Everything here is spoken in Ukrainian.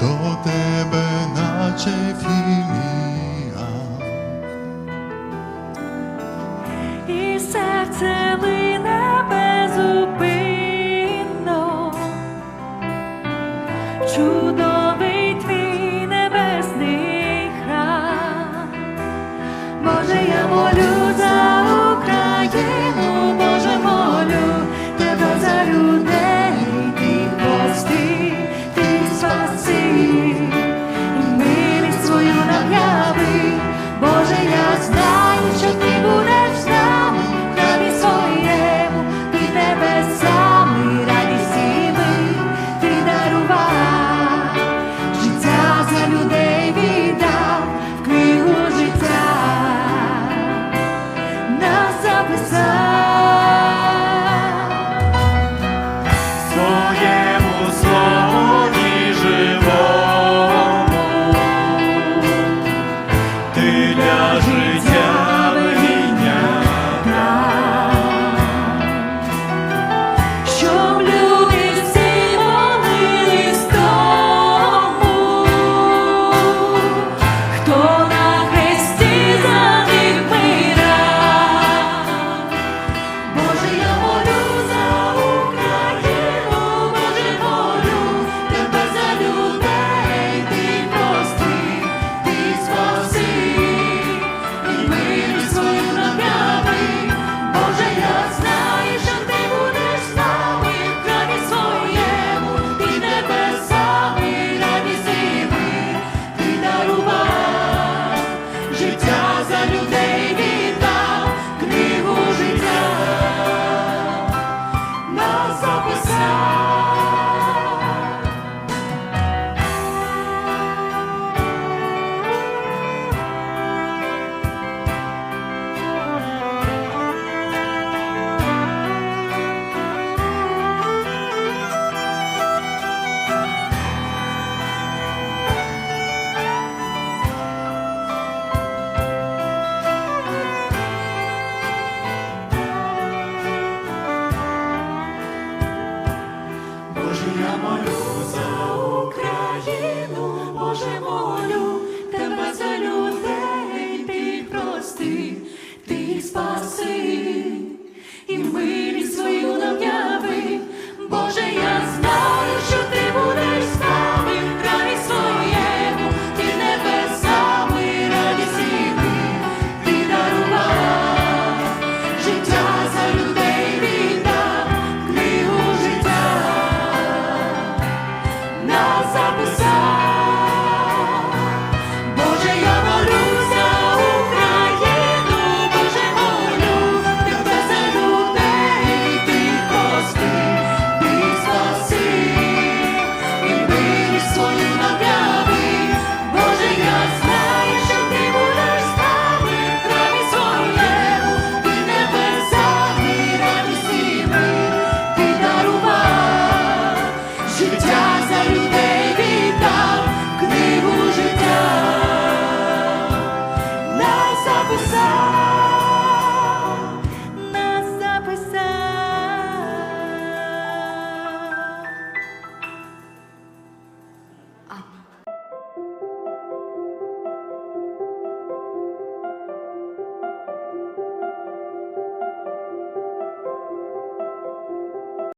до тебе, наче філіал. love is країну, Боже, молю, тебе за людей, ти прости, ти спаси.